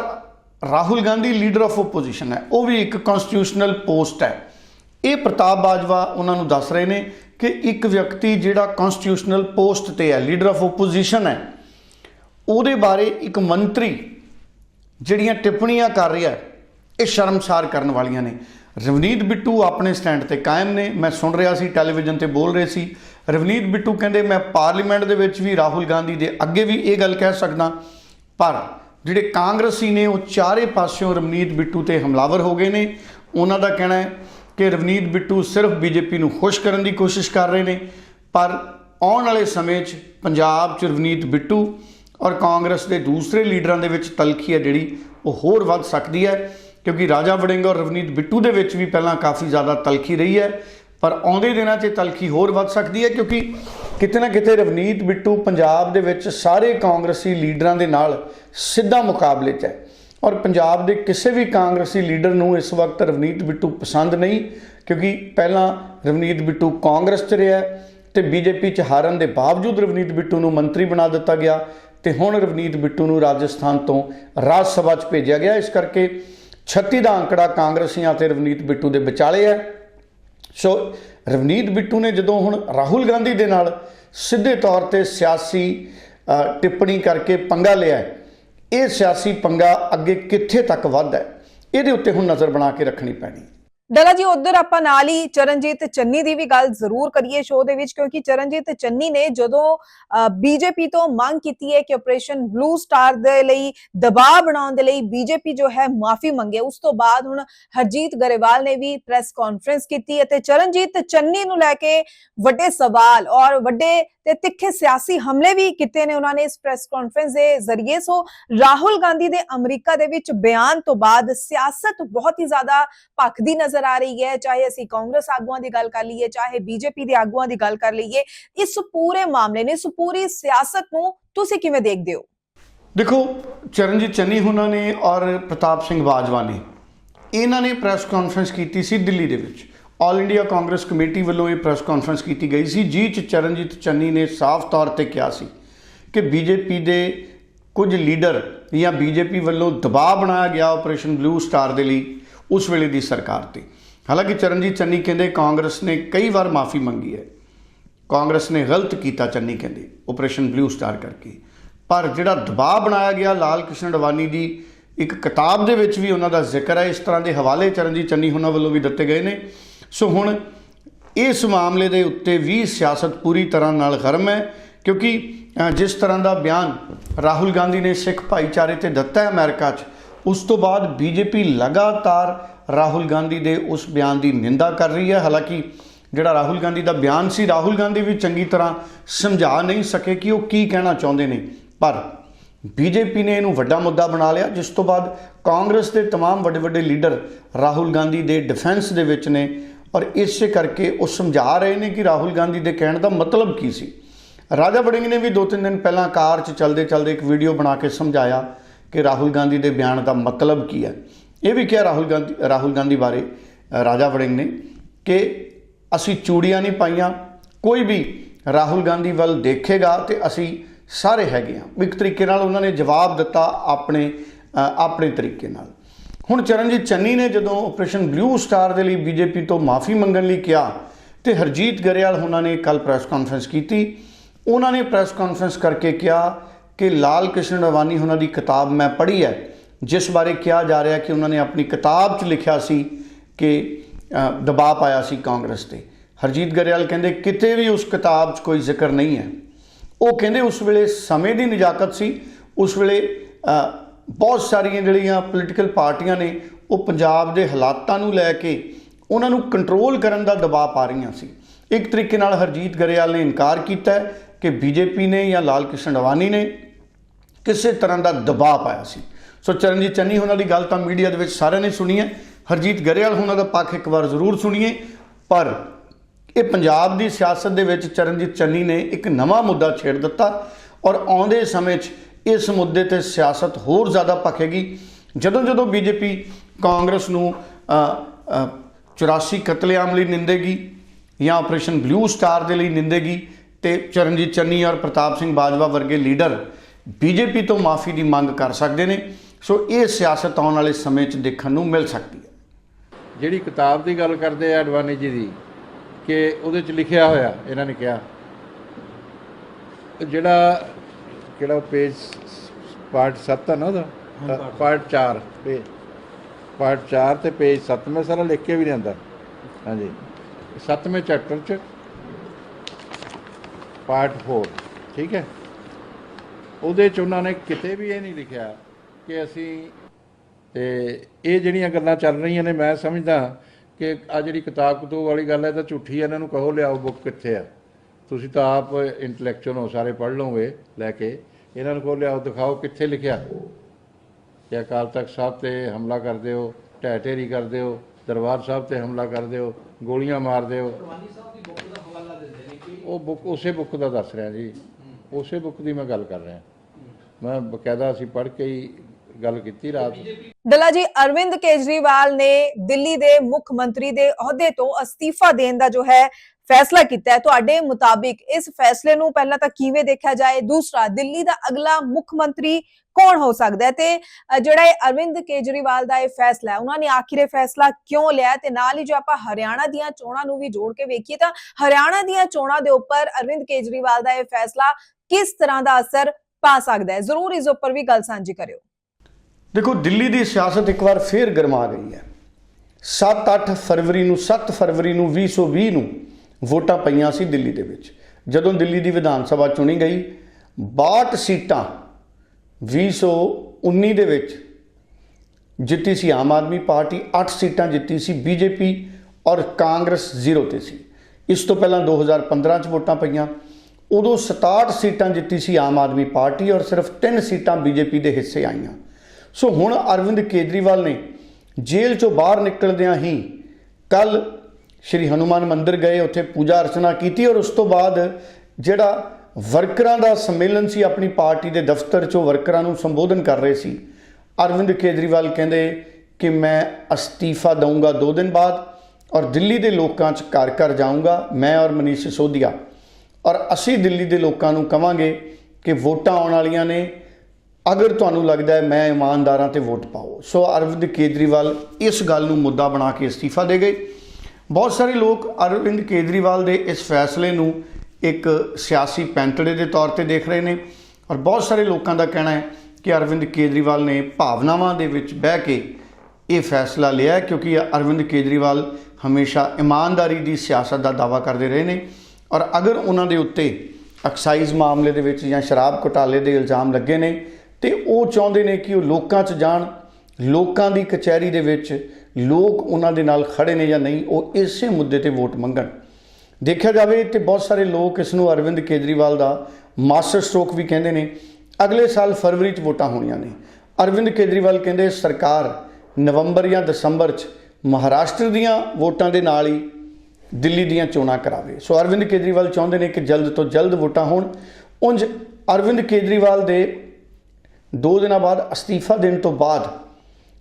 Rahul Gandhi leader of opposition ਹੈ। ਉਹ ਵੀ ਇੱਕ ਕਨਸਟੀਟਿਊਸ਼ਨਲ ਪੋਸਟ ਹੈ। ਇਹ ਪ੍ਰਤਾਪ ਬਾਜਵਾ ਉਹਨਾਂ ਨੂੰ ਦੱਸ ਰਹੇ ਨੇ ਕਿ ਇੱਕ ਵਿਅਕਤੀ ਜਿਹੜਾ ਕਨਸਟੀਟਿਊਸ਼ਨਲ ਪੋਸਟ ਤੇ ਹੈ ਲੀਡਰ ਆਫ ਆਪੋਜੀਸ਼ਨ ਹੈ, ਉਹਦੇ ਬਾਰੇ ਇੱਕ ਮੰਤਰੀ ਜਿਹੜੀਆਂ ਟਿੱਪਣੀਆਂ ਕਰ ਰਿਹਾ ਹੈ, ਇਹ ਸ਼ਰਮਸਾਰ ਕਰਨ ਵਾਲੀਆਂ ਨੇ। ਰਵਨੀਤ ਬਿੱਟੂ ਆਪਣੇ ਸਟੈਂਡ ਤੇ ਕਾਇਮ ਨੇ। ਮੈਂ ਸੁਣ ਰਿਹਾ ਸੀ ਟੈਲੀਵਿਜ਼ਨ ਤੇ ਬੋਲ ਰਹੇ ਸੀ। ਰਵਨੀਤ ਬਿੱਟੂ ਕਹਿੰਦੇ, ਮੈਂ ਪਾਰਲੀਮੈਂਟ ਦੇ ਵਿੱਚ ਵੀ ਰਾਹੁਲ ਗਾਂਧੀ ਦੇ ਅੱਗੇ ਵੀ ਇਹ ਗੱਲ ਕਹਿ ਸਕਦਾ, ਪਰ ਜਿਹੜੇ ਕਾਂਗਰਸੀ ਨੇ, ਉਹ ਚਾਰੇ ਪਾਸਿਓਂ ਰਵਨੀਤ ਬਿੱਟੂ ਤੇ ਹਮਲਾਵਰ ਹੋ ਗਏ ਨੇ। ਉਹਨਾਂ ਦਾ ਕਹਿਣਾ ਹੈ ਕਿ ਰਵਨੀਤ ਬਿੱਟੂ ਸਿਰਫ ਬੀਜੇਪੀ ਨੂੰ ਖੁਸ਼ ਕਰਨ ਦੀ ਕੋਸ਼ਿਸ਼ ਕਰ ਰਹੇ ਨੇ, ਪਰ ਆਉਣ ਵਾਲੇ ਸਮੇਂ 'ਚ ਪੰਜਾਬ 'ਚ ਰਵਨੀਤ ਬਿੱਟੂ ਔਰ ਕਾਂਗਰਸ ਦੇ ਦੂਸਰੇ ਲੀਡਰਾਂ ਦੇ ਵਿੱਚ ਤਲਖੀ ਹੈ ਜਿਹੜੀ ਉਹ ਹੋਰ ਵੱਧ ਸਕਦੀ ਹੈ, ਕਿਉਂਕਿ ਰਾਜਾ ਵੜਿੰਗ ਔਰ ਰਵਨੀਤ ਬਿੱਟੂ ਦੇ ਵਿੱਚ ਵੀ ਪਹਿਲਾਂ ਕਾਫੀ ਜ਼ਿਆਦਾ ਤਲਖੀ ਰਹੀ ਹੈ, ਪਰ ਆਉਂਦੇ ਦਿਨਾਂ 'ਚ ਇਹ ਤਲਖੀ ਹੋਰ ਵੱਧ ਸਕਦੀ ਹੈ, ਕਿਉਂਕਿ ਕਿਤੇ ਨਾ ਕਿਤੇ ਰਵਨੀਤ ਬਿੱਟੂ ਪੰਜਾਬ ਦੇ ਵਿੱਚ ਸਾਰੇ ਕਾਂਗਰਸੀ ਲੀਡਰਾਂ ਦੇ ਨਾਲ ਸਿੱਧਾ ਮੁਕਾਬਲੇ 'ਚ ਹੈ। ਔਰ ਪੰਜਾਬ ਦੇ ਕਿਸੇ ਵੀ ਕਾਂਗਰਸੀ ਲੀਡਰ ਨੂੰ ਇਸ ਵਕਤ ਰਵਨੀਤ ਬਿੱਟੂ ਪਸੰਦ ਨਹੀਂ, ਕਿਉਂਕਿ ਪਹਿਲਾਂ ਰਵਨੀਤ ਬਿੱਟੂ ਕਾਂਗਰਸ 'ਚ ਰਿਹਾ ਤੇ ਬੀਜੇਪੀ 'ਚ ਹਾਰਨ ਦੇ ਬਾਵਜੂਦ ਰਵਨੀਤ ਬਿੱਟੂ ਨੂੰ ਮੰਤਰੀ ਬਣਾ ਦਿੱਤਾ ਗਿਆ ਤੇ ਹੁਣ ਰਵਨੀਤ ਬਿੱਟੂ ਨੂੰ ਰਾਜਸਥਾਨ ਤੋਂ ਰਾਜ ਸਭਾ 'ਚ ਭੇਜਿਆ ਗਿਆ। ਇਸ ਕਰਕੇ 36 ਦਾ ਅੰਕੜਾ ਕਾਂਗਰਸੀਆਂ ਤੇ ਰਵਨੀਤ ਬਿੱਟੂ ਦੇ ਵਿਚਾਲੇ ਹੈ। ਸੋ ਰਵਨੀਤ ਬਿੱਟੂ ਨੇ ਜਦੋਂ ਹੁਣ ਰਾਹੁਲ ਗਾਂਧੀ ਦੇ ਨਾਲ ਸਿੱਧੇ ਤੌਰ ਤੇ ਸਿਆਸੀ ਟਿੱਪਣੀ ਕਰਕੇ ਪੰਗਾ ਲਿਆ ਹੈ ਇਹ ਸਿਆਸੀ ਪੰਗਾ ਅੱਗੇ ਕਿੱਥੇ ਤੱਕ ਵੱਧਦਾ ਹੈ? ਇਹਦੇ ਉੱਤੇ ਹੁਣ ਨਜ਼ਰ ਬਣਾ ਕੇ ਰੱਖਣੀ ਪੈਣੀ। ਡਲਾ ਜੀ, ਉਧਰ ਆਪਾਂ ਨਾਲ ਹੀ ਚਰਨਜੀਤ ਚੰਨੀ ਦੀ ਵੀ ਗੱਲ ਜ਼ਰੂਰ ਕਰੀਏ ਸ਼ੋਅ ਦੇ ਵਿੱਚ, ਕਿਉਂਕਿ ਚਰਨਜੀਤ ਚੰਨੀ ਨੇ ਜਦੋਂ ਬੀਜੇਪੀ ਤੋਂ ਮੰਗ ਕੀਤੀ ਹੈ ਕਿ ਆਪਰੇਸ਼ਨ ਬਲੂ ਸਟਾਰ ਦੇ ਲਈ ਦਬਾਅ ਬਣਾਉਣ ਦੇ ਲਈ ਬੀਜੇਪੀ ਜੋ ਹੈ ਮਾਫੀ ਮੰਗੇ। ਉਸ ਤੋਂ ਬਾਅਦ ਹੁਣ ਹਰਜੀਤ ਗਰੇਵਾਲ ਨੇ ਵੀ ਪ੍ਰੈਸ ਕਾਨਫਰੰਸ ਕੀਤੀ ਅਤੇ ਚਰਨਜੀਤ ਚੰਨੀ ਨੂੰ ਲੈ ਕੇ ਵੱਡੇ ਸਵਾਲ ਔਰ ਵੱਡੇ ਤੇ ਤਿੱਖੇ ਸਿਆਸੀ ਹਮਲੇ ਵੀ ਕੀਤੇ ਨੇ ਉਹਨਾਂ ਨੇ ਇਸ ਪ੍ਰੈਸ ਕਾਨਫਰੰਸ ਦੇ ਜ਼ਰੀਏ। ਸੋ ਰਾਹੁਲ ਗਾਂਧੀ ਦੇ ਅਮਰੀਕਾ ਦੇ ਵਿੱਚ ਬਿਆਨ ਤੋਂ ਬਾਅਦ ਸਿਆਸਤ ਬਹੁਤ ਹੀ ਜ਼ਿਆਦਾ ਭਖਦੀ ਨਜ਼ਰ ਆ ਰਹੀ ਹੈ। ਚਾਹੇ ਅਸੀਂ ਕਾਂਗਰਸ ਆਗੂਆਂ ਦੀ ਗੱਲ ਕਰ ਲਈਏ, ਚਾਹੇ ਬੀਜੇਪੀ ਦੇ ਆਗੂਆਂ ਦੀ ਗੱਲ ਕਰ ਲਈਏ, ਇਸ ਪੂਰੇ ਮਾਮਲੇ ਨੇ, ਇਸ ਪੂਰੀ ਸਿਆਸਤ ਨੂੰ ਤੁਸੀਂ ਕਿਵੇਂ ਦੇਖਦੇ ਹੋ? ਦੇਖੋ, ਚਰਨਜੀਤ ਚੰਨੀ ਹੁਣਾਂ ਨੇ ਔਰ ਪ੍ਰਤਾਪ ਸਿੰਘ ਬਾਜਵਾ ਨੇ, ਇਹਨਾਂ ਨੇ ਪ੍ਰੈਸ ਕਾਨਫਰੰਸ ਕੀਤੀ ਸੀ ਦਿੱਲੀ ਦੇ ਵਿੱਚ। ਆਲ ਇੰਡੀਆ ਕਾਂਗਰਸ ਕਮੇਟੀ ਵੱਲੋਂ ਇਹ ਪ੍ਰੈਸ ਕਾਨਫਰੰਸ ਕੀਤੀ ਗਈ ਸੀ, ਜਿਹ 'ਚ ਚਰਨਜੀਤ ਚੰਨੀ ਨੇ ਸਾਫ਼ ਤੌਰ ਤੇ ਕਿਹਾ ਸੀ ਕਿ ਬੀਜੇਪੀ ਦੇ ਕੁਝ ਲੀਡਰ ਜਾਂ ਬੀਜੇਪੀ ਵੱਲੋਂ ਦਬਾਅ ਬਣਾਇਆ ਗਿਆ ਆਪਰੇਸ਼ਨ ਬਲੂ ਸਟਾਰ ਦੇ ਲਈ ਉਸ ਵੇਲੇ ਦੀ ਸਰਕਾਰ ਤੇ। ਹਾਲਾਂਕਿ ਚਰਨਜੀਤ ਚੰਨੀ ਕਹਿੰਦੇ ਕਾਂਗਰਸ ਨੇ ਕਈ ਵਾਰ ਮਾਫੀ ਮੰਗੀ ਹੈ। ਕਾਂਗਰਸ ਨੇ ਗਲਤ ਕੀਤਾ, ਚੰਨੀ ਕਹਿੰਦੇ ਆਪਰੇਸ਼ਨ ਬਲੂ ਸਟਾਰ ਕਰਕੇ। ਪਰ ਜਿਹੜਾ ਦਬਾਅ ਬਣਾਇਆ ਗਿਆ ਲਾਲ ਕ੍ਰਿਸ਼ਨ ਅਡਵਾਨੀ ਦੀ ਇੱਕ ਕਿਤਾਬ ਦੇ ਵਿੱਚ ਵੀ ਉਹਨਾਂ ਦਾ ਜ਼ਿਕਰ ਹੈ, ਇਸ ਤਰ੍ਹਾਂ ਦੇ ਹਵਾਲੇ ਚਰਨਜੀਤ ਚੰਨੀ ਉਹਨਾਂ ਵੱਲੋਂ ਵੀ ਦਿੱਤੇ ਗਏ ਨੇ। ਸੋ ਹੁਣ ਇਸ ਮਾਮਲੇ ਦੇ ਉੱਤੇ ਵੀ ਸਿਆਸਤ ਪੂਰੀ ਤਰ੍ਹਾਂ ਨਾਲ ਗਰਮ ਹੈ ਕਿਉਂਕਿ ਅ, ਜਿਸ ਤਰ੍ਹਾਂ ਦਾ ਬਿਆਨ ਰਾਹੁਲ ਗਾਂਧੀ ਨੇ ਸਿੱਖ ਭਾਈਚਾਰੇ ਤੇ ਦਿੱਤਾ ਹੈ ਅਮਰੀਕਾ 'ਚ ਉਸ ਤੋਂ ਬਾਅਦ ਬੀਜੇਪੀ ਲਗਾਤਾਰ ਰਾਹੁਲ ਗਾਂਧੀ ਦੇ ਉਸ ਬਿਆਨ ਦੀ ਨਿੰਦਾ ਕਰ ਰਹੀ ਹੈ ਹਾਲਾਂਕਿ ਜਿਹੜਾ ਰਾਹੁਲ ਗਾਂਧੀ ਦਾ ਬਿਆਨ ਸੀ ਰਾਹੁਲ ਗਾਂਧੀ ਵੀ ਚੰਗੀ ਤਰ੍ਹਾਂ ਸਮਝਾ ਨਹੀਂ ਸਕੇ ਕਿ ਉਹ ਕੀ ਕਹਿਣਾ ਚਾਹੁੰਦੇ ਨੇ ਪਰ ਬੀਜੇਪੀ ਨੇ ਇਹਨੂੰ ਵੱਡਾ ਮੁੱਦਾ ਬਣਾ ਲਿਆ ਜਿਸ ਤੋਂ ਬਾਅਦ ਕਾਂਗਰਸ ਦੇ तमाम ਵੱਡੇ ਵੱਡੇ ਲੀਡਰ ਰਾਹੁਲ ਗਾਂਧੀ ਦੇ ਡਿਫੈਂਸ ਦੇ ਵਿੱਚ ਨੇ ਔਰ ਇਸੇ ਕਰਕੇ ਉਹ ਸਮਝਾ ਰਹੇ ਨੇ ਕਿ ਰਾਹੁਲ ਗਾਂਧੀ ਦੇ ਕਹਿਣ ਦਾ ਮਤਲਬ ਕੀ ਸੀ? ਰਾਜਾ ਵੜਿੰਗ ਨੇ ਵੀ ਦੋ ਤਿੰਨ ਦਿਨ ਪਹਿਲਾਂ ਕਾਰ 'ਚ ਚੱਲਦੇ ਚਲਦੇ ਇੱਕ ਵੀਡੀਓ ਬਣਾ ਕੇ ਸਮਝਾਇਆ ਕਿ ਰਾਹੁਲ ਗਾਂਧੀ ਦੇ ਬਿਆਨ ਦਾ ਮਤਲਬ ਕੀ ਹੈ। ਇਹ ਵੀ ਕਿਹਾ ਰਾਹੁਲ ਗਾਂਧੀ ਰਾਹੁਲ ਗਾਂਧੀ ਬਾਰੇ ਰਾਜਾ ਵੜਿੰਗ ਨੇ ਕਿ ਅਸੀਂ ਚੂੜੀਆਂ ਨਹੀਂ ਪਾਈਆਂ, ਕੋਈ ਵੀ ਰਾਹੁਲ ਗਾਂਧੀ ਵੱਲ ਦੇਖੇਗਾ ਤੇ ਅਸੀਂ ਸਾਰੇ ਹੈਗੇ ਹਾਂ। ਇੱਕ ਤਰੀਕੇ ਨਾਲ ਉਹਨਾਂ ਨੇ ਜਵਾਬ ਦਿੱਤਾ ਆਪਣੇ ਆਪਣੇ ਤਰੀਕੇ ਨਾਲ। ਹੁਣ ਚਰਨਜੀਤ ਚੰਨੀ ਨੇ ਜਦੋਂ ਆਪਰੇਸ਼ਨ ਬਲੂ ਸਟਾਰ ਦੇ ਲਈ ਬੀਜੇਪੀ ਤੋਂ ਮਾਫੀ ਮੰਗਣ ਲਈ ਕਿਹਾ ਤੇ ਹਰਜੀਤ ਗਰੇਵਾਲ ਉਹਨਾਂ ਨੇ ਕੱਲ ਪ੍ਰੈਸ ਕਾਨਫਰੰਸ ਕੀਤੀ, ਉਹਨਾਂ ਨੇ ਪ੍ਰੈਸ ਕਾਨਫਰੰਸ ਕਰਕੇ ਕਿਹਾ ਕਿ ਲਾਲ ਕ੍ਰਿਸ਼ਨ ਅਡਵਾਨੀ ਉਹਨਾਂ ਦੀ ਕਿਤਾਬ ਮੈਂ ਪੜ੍ਹੀ ਹੈ, ਜਿਸ ਬਾਰੇ ਕਿਹਾ ਜਾ ਰਿਹਾ ਕਿ ਉਹਨਾਂ ਨੇ ਆਪਣੀ ਕਿਤਾਬ 'ਚ ਲਿਖਿਆ ਸੀ ਕਿ ਦਬਾਅ ਪਾਇਆ ਸੀ ਕਾਂਗਰਸ ਤੇ। ਹਰਜੀਤ ਗਰੇਵਾਲ ਕਹਿੰਦੇ, ਕਿਤੇ ਵੀ ਉਸ ਕਿਤਾਬ 'ਚ ਕੋਈ ਜ਼ਿਕਰ ਨਹੀਂ ਹੈ। ਉਹ ਕਹਿੰਦੇ ਉਸ ਵੇਲੇ ਸਮੇਂ ਦੀ ਨਿਜਾਕਤ ਸੀ, ਉਸ ਵੇਲੇ ਬਹੁਤ ਸਾਰੀਆਂ ਜਿਹੜੀਆਂ ਪੋਲੀਟੀਕਲ ਪਾਰਟੀਆਂ ਨੇ, ਉਹ ਪੰਜਾਬ ਦੇ ਹਾਲਾਤਾਂ ਨੂੰ ਲੈ ਕੇ ਉਹਨਾਂ ਨੂੰ ਕੰਟਰੋਲ ਕਰਨ ਦਾ ਦਬਾਅ ਪਾ ਰਹੀਆਂ ਸੀ। ਇੱਕ ਤਰੀਕੇ ਨਾਲ ਹਰਜੀਤ ਗਰੇਵਾਲ ਨੇ ਇਨਕਾਰ ਕੀਤਾ ਹੈ ਕਿ ਬੀਜੇਪੀ ਨੇ ਜਾਂ ਲਾਲ ਕ੍ਰਿਸ਼ਨ ਅਡਵਾਨੀ ਨੇ ਕਿਸੇ ਤਰ੍ਹਾਂ ਦਾ ਦਬਾਅ ਪਾਇਆ ਸੀ। ਸੋ ਚਰਨਜੀਤ ਚੰਨੀ ਉਹਨਾਂ ਦੀ ਗੱਲ ਤਾਂ ਮੀਡੀਆ ਦੇ ਵਿੱਚ ਸਾਰਿਆਂ ਨੇ ਸੁਣੀ ਹੈ। ਹਰਜੀਤ ਗਰੇਵਾਲ ਉਹਨਾਂ ਦਾ ਪੱਖ ਇੱਕ ਵਾਰ ਜ਼ਰੂਰ ਸੁਣੀਏ। ਪਰ ਇਹ ਪੰਜਾਬ ਦੀ ਸਿਆਸਤ ਦੇ ਵਿੱਚ ਚਰਨਜੀਤ ਚੰਨੀ ਨੇ ਇੱਕ ਨਵਾਂ ਮੁੱਦਾ ਛੇੜ ਦਿੱਤਾ ਔਰ ਆਉਂਦੇ ਸਮੇਂ 'ਚ ਇਸ ਮੁੱਦੇ ਤੇ ਸਿਆਸਤ ਹੋਰ ਜ਼ਿਆਦਾ ਭਖੇਗੀ। ਜਦੋਂ ਜਦੋਂ ਬੀਜੇਪੀ ਕਾਂਗਰਸ ਨੂੰ ਅ, 84 ਕਤਲੇਆਮ ਲਈ ਨਿੰਦੇਗੀ ਜਾਂ ਆਪਰੇਸ਼ਨ ਬਲੂ ਸਟਾਰ ਦੇ ਲਈ ਨਿੰਦੇਗੀ ਤੇ ਚਰਨਜੀਤ ਚੰਨੀ ਔਰ ਪ੍ਰਤਾਪ ਸਿੰਘ ਬਾਜਵਾ ਵਰਗੇ ਲੀਡਰ ਬੀਜੇਪੀ ਤੋਂ ਮਾਫੀ ਦੀ ਮੰਗ ਕਰ ਸਕਦੇ ਨੇ ਸੋ ਇਹ ਸਿਆਸਤ ਆਉਣ ਵਾਲੇ ਸਮੇਂ 'ਚ ਦੇਖਣ ਨੂੰ ਮਿਲ ਸਕਦੀ ਹੈ। ਜਿਹੜੀ ਕਿਤਾਬ ਦੀ ਗੱਲ ਕਰਦੇ ਆ ਅਡਵਾਨੀ ਜੀ ਦੀ ਕਿ ਉਹਦੇ ਚ ਲਿਖਿਆ ਹੋਇਆ ਇਹਨਾਂ ਨੇ ਕਿਹਾ ਜਿਹੜਾ ਕਿਹੜਾ ਪੇਜ ਪਾਰਟ 7 ਆ ਨਾ ਉਹਦਾ? ਪਾਰਟ 4 ਪੇ ਪਾਰਟ 4 ਤੇ ਪੇਜ 7 ਮੈਂ ਸਾਰਾ ਲਿਖ ਕੇ ਵੀ ਲਿਆਂਦਾ ਹਾਂਜੀ। 7ਵੇਂ ਚੈਪਟਰ ਚ ਪਾਰਟ 4 ਠੀਕ ਹੈ? ਉਹਦੇ ਚ ਉਹਨਾਂ ਨੇ ਕਿਤੇ ਵੀ ਇਹ ਨਹੀਂ ਲਿਖਿਆ ਕਿ ਅਸੀਂ ਤੇ ਇਹ ਜਿਹੜੀਆਂ ਗੱਲਾਂ ਚੱਲ ਰਹੀਆਂ ਨੇ ਮੈਂ ਸਮਝਦਾ ਕਿ ਆ ਜਿਹੜੀ ਕਿਤਾਬ ਕਤੂਬ ਵਾਲੀ ਗੱਲ ਹੈ ਤਾਂ ਝੂਠੀ ਹੈ ਇਹਨਾਂ ਨੂੰ ਕਹੋ ਲਿਆਓ ਬੁੱਕ ਕਿੱਥੇ ਆ। ਤੁਸੀਂ ਤਾਂ ਆਪ ਇੰਟੈਲੈਕਚੁਅਲ ਹੋ ਸਾਰੇ ਪੜ੍ਹ ਲਓਗੇ ਲੈ ਕੇ। ਇਹਨਾਂ ਨੂੰ ਕਹੋ ਲਿਆਓ ਦਿਖਾਓ ਕਿੱਥੇ ਲਿਖਿਆ। ਕਿ ਅਕਾਲ ਤਖਤ ਸਾਹਿਬ ਤੇ ਹਮਲਾ ਕਰਦੇ ਹੋ ਢਹਿ ਢੇਰੀ ਕਰਦੇ ਹੋ ਦਰਬਾਰ ਸਾਹਿਬ ਤੇ ਹਮਲਾ ਕਰਦੇ ਹੋ ਗੋਲੀਆਂ ਮਾਰਦੇ ਹੋ। ਉਹ ਬੁੱਕ ਉਸੇ ਬੁੱਕ ਦਾ ਦੱਸ ਰਿਹਾ ਜੀ। ਉਸੇ ਬੁੱਕ ਦੀ ਮੈਂ ਗੱਲ ਕਰ ਰਿਹਾ। ਮੈਂ ਬਕਾਇਦਾ ਅਸੀਂ ਪੜ੍ਹ ਕੇ ਹੀ ਗੱਲ ਕੀਤੀ ਰਾਤ। ਡੱਲਾ ਜੀ ਅਰਵਿੰਦ ਕੇਜਰੀਵਾਲ ਨੇ ਦਿੱਲੀ ਦੇ ਮੁੱਖ ਮੰਤਰੀ ਦੇ ਅਹੁਦੇ ਤੋਂ ਅਸਤੀਫਾ ਦੇਣ ਦਾ ਜੋ ਹੈ ਫੈਸਲਾ ਕੀਤਾ ਹੈ। ਤੁਹਾਡੇ ਮੁਤਾਬਿਕ ਇਸ ਫੈਸਲੇ ਨੂੰ ਪਹਿਲਾਂ ਤਾਂ ਕਿਵੇਂ ਦੇਖਿਆ ਜਾਏ? ਦੂਸਰਾ, ਦਿੱਲੀ ਦਾ ਅਗਲਾ ਮੁੱਖ ਮੰਤਰੀ ਕੌਣ ਹੋ ਸਕਦਾ ਹੈ? ਤੇ ਜਿਹੜਾ ਇਹ ਅਰਵਿੰਦ ਕੇਜਰੀਵਾਲ ਦਾ ਇਹ ਫੈਸਲਾ ਹੈ, ਉਹਨਾਂ ਨੇ ਆਖਿਰ ਫੈਸਲਾ ਕਿਉਂ ਲਿਆ ਤੇ ਨਾਲ ਹੀ ਜੋ ਆਪਾਂ ਹਰਿਆਣਾ ਦੀਆਂ ਚੋਣਾਂ ਨੂੰ ਵੀ ਜੋੜ ਕੇ ਵੇਖੀਏ ਤਾਂ ਹਰਿਆਣਾ ਦੀਆਂ ਚੋਣਾਂ ਦੇ ਉੱਪਰ ਅਰਵਿੰਦ ਕੇਜਰੀਵਾਲ ਦਾ ਇਹ ਫੈਸਲਾ ਕਿਸ ਤਰ੍ਹਾਂ ਦਾ ਅਸਰ ਪਾ ਸਕਦਾ ਹੈ? ਜ਼ਰੂਰ ਇਸ ਉੱਪਰ ਵੀ ਗੱਲ ਸਾਂਝੀ ਕਰਿਓ। ਦੇਖੋ, ਦਿੱਲੀ ਦੀ ਸਿਆਸਤ ਇੱਕ ਵਾਰ ਫੇਰ ਗਰਮਾ ਗਈ ਹੈ। 7-8 ਫਰਵਰੀ ਨੂੰ 7 ਫਰਵਰੀ ਨੂੰ 2020 ਨੂੰ ਵੋਟਾਂ ਪਈਆਂ ਸੀ ਦਿੱਲੀ ਦੇ ਵਿੱਚ। ਜਦੋਂ ਦਿੱਲੀ ਦੀ ਵਿਧਾਨ ਸਭਾ ਚੁਣੀ ਗਈ 62 ਸੀਟਾਂ 2019 ਦੇ ਵਿੱਚ ਜਿੱਤੀ ਸੀ ਆਮ ਆਦਮੀ ਪਾਰਟੀ 8 ਸੀਟਾਂ ਜਿੱਤੀ ਸੀ ਬੀਜੇਪੀ ਔਰ ਕਾਂਗਰਸ ਜ਼ੀਰੋ ਤੇ ਸੀ। ਇਸ ਤੋਂ ਪਹਿਲਾਂ 2015 ਚ ਵੋਟਾਂ ਪਈਆਂ। ਉਦੋਂ 67 ਸੀਟਾਂ ਜਿੱਤੀ ਸੀ ਆਮ ਆਦਮੀ ਪਾਰਟੀ ਔਰ ਸਿਰਫ 3 ਸੀਟਾਂ ਬੀਜੇਪੀ ਦੇ ਹਿੱਸੇ ਆਈਆਂ। ਸੋ ਹੁਣ ਅਰਵਿੰਦ ਕੇਜਰੀਵਾਲ ਨੇ ਜੇਲ੍ਹ ਚੋਂ ਬਾਹਰ ਨਿਕਲਦਿਆਂ ਹੀ ਕੱਲ ਸ਼੍ਰੀ ਹਨੂਮਾਨ ਮੰਦਿਰ ਗਏ, ਉੱਥੇ ਪੂਜਾ ਅਰਚਨਾ ਕੀਤੀ ਔਰ ਉਸ ਤੋਂ ਬਾਅਦ ਜਿਹੜਾ ਵਰਕਰਾਂ ਦਾ ਸੰਮੇਲਨ ਸੀ, ਆਪਣੀ ਪਾਰਟੀ ਦੇ ਦਫ਼ਤਰ 'ਚੋਂ ਵਰਕਰਾਂ ਨੂੰ ਸੰਬੋਧਨ ਕਰ ਰਹੇ ਸੀ। ਅਰਵਿੰਦ ਕੇਜਰੀਵਾਲ ਕਹਿੰਦੇ ਕਿ ਮੈਂ ਅਸਤੀਫਾ ਦਊਂਗਾ 2 ਦਿਨ ਬਾਅਦ ਔਰ ਦਿੱਲੀ ਦੇ ਲੋਕਾਂ 'ਚ ਘਰ ਘਰ ਜਾਊਂਗਾ, ਮੈਂ ਔਰ ਮਨੀਸ਼ ਸਿਸੋਦੀਆ। ਔਰ ਅਸੀਂ ਦਿੱਲੀ ਦੇ ਲੋਕਾਂ ਨੂੰ ਕਵਾਂਗੇ ਕਿ ਵੋਟਾਂ ਆਉਣ ਵਾਲੀਆਂ ਨੇ, ਅਗਰ ਤੁਹਾਨੂੰ ਲੱਗਦਾ ਹੈ ਮੈਂ ਇਮਾਨਦਾਰਾਂ ਤੇ ਵੋਟ ਪਾਓ। ਸੋ ਅਰਵਿੰਦ ਕੇਜਰੀਵਾਲ ਇਸ ਗੱਲ ਨੂੰ ਮੁੱਦਾ ਬਣਾ ਕੇ ਅਸਤੀਫਾ ਦੇ ਗਏ। ਬਹੁਤ ਸਾਰੇ ਲੋਕ ਅਰਵਿੰਦ ਕੇਜਰੀਵਾਲ ਦੇ ਇਸ ਫੈਸਲੇ ਨੂੰ ਇੱਕ ਸਿਆਸੀ ਪੈਂਤੜੇ ਦੇ ਤੌਰ ਤੇ ਦੇਖ ਰਹੇ ਨੇ ਔਰ ਬਹੁਤ ਸਾਰੇ ਲੋਕਾਂ ਦਾ ਕਹਿਣਾ ਹੈ ਕਿ ਅਰਵਿੰਦ ਕੇਜਰੀਵਾਲ ਨੇ ਭਾਵਨਾਵਾਂ ਦੇ ਵਿੱਚ ਬਹਿ ਕੇ ਇਹ ਫੈਸਲਾ ਲਿਆ ਕਿਉਂਕਿ ਅਰਵਿੰਦ ਕੇਜਰੀਵਾਲ ਹਮੇਸ਼ਾ ਇਮਾਨਦਾਰੀ ਦੀ ਸਿਆਸਤ ਦਾ ਦਾਵਾ ਕਰਦੇ ਰਹੇ ਨੇ ਔਰ ਅਗਰ ਉਹਨਾਂ ਦੇ ਉੱਤੇ ਐਕਸਾਈਜ਼ ਮਾਮਲੇ ਦੇ ਵਿੱਚ ਜਾਂ ਸ਼ਰਾਬ ਘੁਟਾਲੇ ਦੇ ਇਲਜ਼ਾਮ ਲੱਗੇ ਨੇ, ਤੇ ਉਹ ਚਾਹੁੰਦੇ ਨੇ ਕਿ ਉਹ ਲੋਕਾਂ 'ਚ ਜਾਣ, ਲੋਕਾਂ ਦੀ ਕਚਹਿਰੀ ਦੇ ਵਿੱਚ ਲੋਕ ਉਹਨਾਂ ਦੇ ਨਾਲ ਖੜੇ ਨੇ ਜਾਂ ਨਹੀਂ, ਉਹ ਇਸੇ ਮੁੱਦੇ ਤੇ ਵੋਟ ਮੰਗਣ। ਦੇਖਿਆ ਜਾਵੇ ਤੇ ਬਹੁਤ ਸਾਰੇ ਲੋਕ ਇਸ ਨੂੰ ਅਰਵਿੰਦ ਕੇਜਰੀਵਾਲ ਦਾ ਮਾਸਟਰ ਸਟ੍ਰੋਕ ਵੀ ਕਹਿੰਦੇ ਨੇ। ਅਗਲੇ ਸਾਲ ਫਰਵਰੀ 'ਚ ਵੋਟਾਂ ਹੋਣੀਆਂ ਨੇ। ਅਰਵਿੰਦ ਕੇਜਰੀਵਾਲ ਕਹਿੰਦੇ ਸਰਕਾਰ ਨਵੰਬਰ ਜਾਂ ਦਸੰਬਰ 'ਚ ਮਹਾਰਾਸ਼ਟਰ ਦੀਆਂ ਵੋਟਾਂ ਦੇ ਨਾਲ ਹੀ ਦਿੱਲੀ ਦੀਆਂ ਚੋਣਾਂ ਕਰਾਵੇ। ਸੋ ਅਰਵਿੰਦ ਕੇਜਰੀਵਾਲ ਚਾਹੁੰਦੇ ਨੇ ਕਿ ਜਲਦ ਤੋਂ ਜਲਦ ਵੋਟਾਂ ਹੋਣ। ਉਂਝ ਅਰਵਿੰਦ ਕੇਜਰੀਵਾਲ ਦੇ 2 ਦਿਨਾਂ ਬਾਅਦ ਅਸਤੀਫਾ ਦੇਣ ਤੋਂ ਬਾਅਦ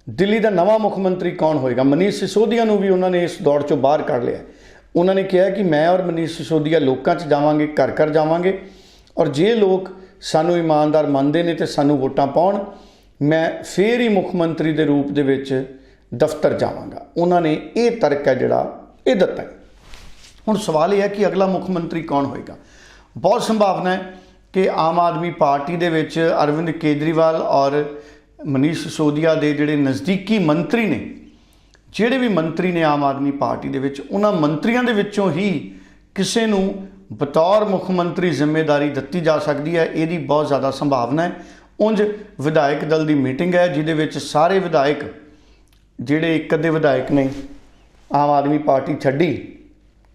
ਦਿੱਲੀ ਦਾ ਨਵਾਂ ਮੁੱਖ ਮੰਤਰੀ ਕੌਣ ਹੋਏਗਾ? ਮਨੀਸ਼ ਸਿਸੋਦੀਆ ਨੂੰ ਵੀ ਉਹਨਾਂ ਨੇ ਇਸ ਦੌੜ ਚੋਂ ਬਾਹਰ ਕੱਢ ਲਿਆ ਉਹਨਾਂ ਨੇ ਕਿਹਾ ਕਿ ਮੈਂ ਔਰ ਮਨੀਸ਼ ਸਿਸੋਦੀਆ ਲੋਕਾਂ 'ਚ ਜਾਵਾਂਗੇ, ਘਰ ਘਰ ਜਾਵਾਂਗੇ ਔਰ ਜੇ ਲੋਕ ਸਾਨੂੰ ਇਮਾਨਦਾਰ ਮੰਨਦੇ ਨੇ ਤੇ ਸਾਨੂੰ ਵੋਟਾਂ ਪਾਉਣ, ਮੈਂ ਫੇਰ ਹੀ ਮੁੱਖ ਮੰਤਰੀ ਦੇ ਰੂਪ ਦੇ ਵਿੱਚ ਦਫ਼ਤਰ ਜਾਵਾਂਗਾ। ਉਹਨਾਂ ਨੇ ਇਹ ਤਰਕ ਹੈ ਜਿਹੜਾ ਇਹ ਦਿੱਤਾ ਹੁਣ ਸਵਾਲ ਇਹ ਹੈ ਕਿ ਅਗਲਾ ਮੁੱਖ ਮੰਤਰੀ ਕੌਣ ਹੋਏਗਾ? ਬਹੁਤ ਸੰਭਾਵਨਾ ਹੈ ਕਿ ਆਮ ਆਦਮੀ ਪਾਰਟੀ ਦੇ ਵਿੱਚ ਅਰਵਿੰਦ ਕੇਜਰੀਵਾਲ ਔਰ ਮਨੀਸ਼ ਸਿਸੋਦੀਆ ਦੇ ਜਿਹੜੇ ਨਜ਼ਦੀਕੀ ਮੰਤਰੀ ਨੇ, ਜਿਹੜੇ ਵੀ ਮੰਤਰੀ ਨੇ ਆਮ ਆਦਮੀ ਪਾਰਟੀ ਦੇ ਵਿੱਚ, ਉਹਨਾਂ ਮੰਤਰੀਆਂ ਦੇ ਵਿੱਚੋਂ ਹੀ ਕਿਸੇ ਨੂੰ ਬਤੌਰ ਮੁੱਖ ਮੰਤਰੀ ਜ਼ਿੰਮੇਵਾਰੀ ਦਿੱਤੀ ਜਾ ਸਕਦੀ ਹੈ, ਇਹਦੀ ਬਹੁਤ ਜ਼ਿਆਦਾ ਸੰਭਾਵਨਾ ਹੈ। ਉਂਝ ਵਿਧਾਇਕ ਦਲ ਦੀ ਮੀਟਿੰਗ ਹੈ, ਜਿਹਦੇ ਵਿੱਚ ਸਾਰੇ ਵਿਧਾਇਕ, ਜਿਹੜੇ ਇੱਕ ਅੱਧੇ ਵਿਧਾਇਕ ਨੇ, ਆਮ ਆਦਮੀ ਪਾਰਟੀ ਛੱਡੀ।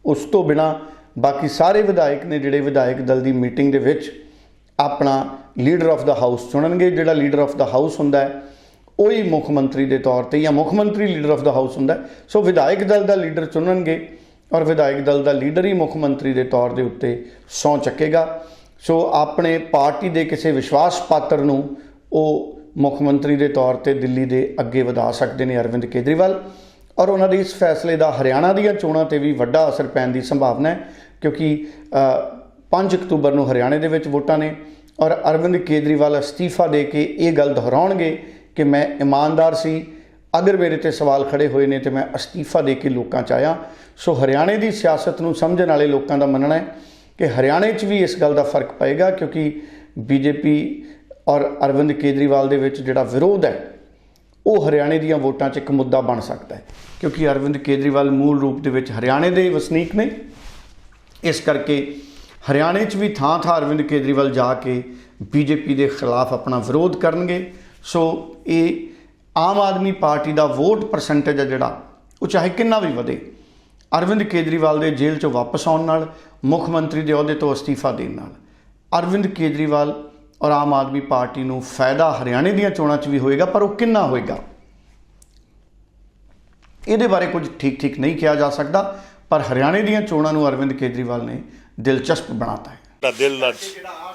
ਉਸ ਤੋਂ ਬਿਨਾ ਬਾਕੀ ਸਾਰੇ ਵਿਧਾਇਕ ਨੇ ਜਿਹੜੇ ਵਿਧਾਇਕ ਦਲ ਦੀ ਮੀਟਿੰਗ ਦੇ ਵਿੱਚ ਆਪਣਾ ਲੀਡਰ ਆਫ ਦਾ ਹਾਊਸ ਚੁਣਨਗੇ ਜਿਹੜਾ ਲੀਡਰ ਆਫ ਦਾ ਹਾਊਸ ਹੁੰਦਾ ਹੈ ਹੀ ਮੁੱਖ ਮੰਤਰੀ ਦੇ ਤੌਰ ਤੇ ਜਾਂ ਮੁੱਖ ਮੰਤਰੀ ਲੀਡਰ ਆਫ ਦਾ ਹਾਊਸ ਹੁੰਦਾ ਸੋ ਵਿਧਾਇਕ ਦਲ ਦਾ ਲੀਡਰ ਚੁਣਨਗੇ ਔਰ ਵਿਧਾਇਕ ਦਲ ਦਾ ਲੀਡਰ ਹੀ ਮੁੱਖ ਮੰਤਰੀ ਦੇ ਤੌਰ ਦੇ ਉੱਤੇ ਸੌਂ ਚੱਕੇਗਾ। ਸੋ ਆਪਣੇ ਪਾਰਟੀ ਦੇ ਕਿਸੇ ਵਿਸ਼ਵਾਸ ਪਾਤਰ ਨੂੰ ਉਹ ਮੁੱਖ ਮੰਤਰੀ ਦੇ ਤੌਰ ਤੇ ਦਿੱਲੀ ਦੇ ਅੱਗੇ ਵਧਾ ਸਕਦੇ ਨੇ ਅਰਵਿੰਦ ਕੇਜਰੀਵਾਲ। ਔਰ ਉਹਨਾਂ ਦੇ ਇਸ ਫੈਸਲੇ ਦਾ ਹਰਿਆਣਾ ਦੀਆਂ ਚੋਣਾਂ ਤੇ ਵੀ ਵੱਡਾ ਅਸਰ ਪੈਣ ਦੀ ਸੰਭਾਵਨਾ ਹੈ, ਕਿਉਂਕਿ 5 ਅਕਤੂਬਰ ਨੂੰ ਹਰਿਆਣੇ ਦੇ ਵਿੱਚ ਵੋਟਾਂ ਨੇ ਔਰ ਅਰਵਿੰਦ ਕੇਜਰੀਵਾਲ ਅਸਤੀਫਾ ਦੇ ਕੇ ਇਹ ਗੱਲ ਦੁਹਰਾਉਣਗੇ ਕਿ ਮੈਂ ਇਮਾਨਦਾਰ ਸੀ, ਅਗਰ ਮੇਰੇ ਤੇ ਸਵਾਲ ਖੜੇ ਹੋਏ ਨੇ ਤੇ ਮੈਂ ਅਸਤੀਫਾ ਦੇ ਕੇ ਲੋਕਾਂ ਚ ਆਇਆ। ਸੋ ਹਰਿਆਣੇ ਦੀ ਸਿਆਸਤ ਨੂੰ ਸਮਝਣ ਵਾਲੇ ਲੋਕਾਂ ਦਾ ਮੰਨਣਾ ਹੈ ਕਿ ਹਰਿਆਣੇ 'ਚ ਵੀ ਇਸ ਗੱਲ ਦਾ ਫ਼ਰਕ ਪਏਗਾ ਕਿਉਂਕਿ ਬੀਜੇਪੀ ਔਰ ਅਰਵਿੰਦ ਕੇਜਰੀਵਾਲ ਦੇ ਵਿੱਚ ਜਿਹੜਾ ਵਿਰੋਧ ਹੈ, ਉਹ ਹਰਿਆਣੇ ਦੀਆਂ ਵੋਟਾਂ 'ਚ ਇੱਕ ਮੁੱਦਾ ਬਣ ਸਕਦਾ ਹੈ। ਕਿਉਂਕਿ ਅਰਵਿੰਦ ਕੇਜਰੀਵਾਲ ਮੂਲ ਰੂਪ ਦੇ ਵਿੱਚ ਹਰਿਆਣੇ ਦੇ ਵਸਨੀਕ ਨੇ। ਇਸ ਕਰਕੇ ਹਰਿਆਣੇ 'ਚ ਵੀ ਥਾਂ-ਥਾਂ ਅਰਵਿੰਦ ਕੇਜਰੀਵਾਲ ਜਾ ਕੇ ਬੀਜੇਪੀ ਦੇ ਖਿਲਾਫ ਆਪਣਾ ਵਿਰੋਧ ਕਰਨਗੇ। ਸੋ ਇਹ ਆਮ ਆਦਮੀ ਪਾਰਟੀ ਦਾ ਵੋਟ ਪਰਸੈਂਟੇਜ ਹੈ ਜਿਹੜਾ, ਉਹ ਚਾਹੇ ਕਿੰਨਾ ਵੀ ਵਧੇ, ਅਰਵਿੰਦ ਕੇਜਰੀਵਾਲ ਦੇ ਜੇਲ੍ਹ 'ਚੋਂ ਵਾਪਸ ਆਉਣ ਨਾਲ, ਮੁੱਖ ਮੰਤਰੀ ਦੇ ਅਹੁਦੇ ਤੋਂ ਅਸਤੀਫਾ ਦੇਣ ਨਾਲ, ਅਰਵਿੰਦ ਕੇਜਰੀਵਾਲ ਔਰ ਆਮ ਆਦਮੀ ਪਾਰਟੀ ਨੂੰ ਫਾਇਦਾ ਹਰਿਆਣੇ ਦੀਆਂ ਚੋਣਾਂ 'ਚ ਵੀ ਹੋਏਗਾ, ਪਰ ਉਹ ਕਿੰਨਾ ਹੋਏਗਾ? ਇਹਦੇ ਬਾਰੇ ਕੁਝ ਠੀਕ-ਠੀਕ ਨਹੀਂ ਕਿਹਾ ਜਾ ਸਕਦਾ, ਪਰ ਹਰਿਆਣੇ ਦੀਆਂ ਚੋਣਾਂ ਨੂੰ ਅਰਵਿੰਦ ਕੇਜਰੀਵਾਲ ਨੇ ਦਿਲਚਸਪ ਬਣਾਤਾ ਹੈ। ਦਾ ਦਿਲ ਅੱਜ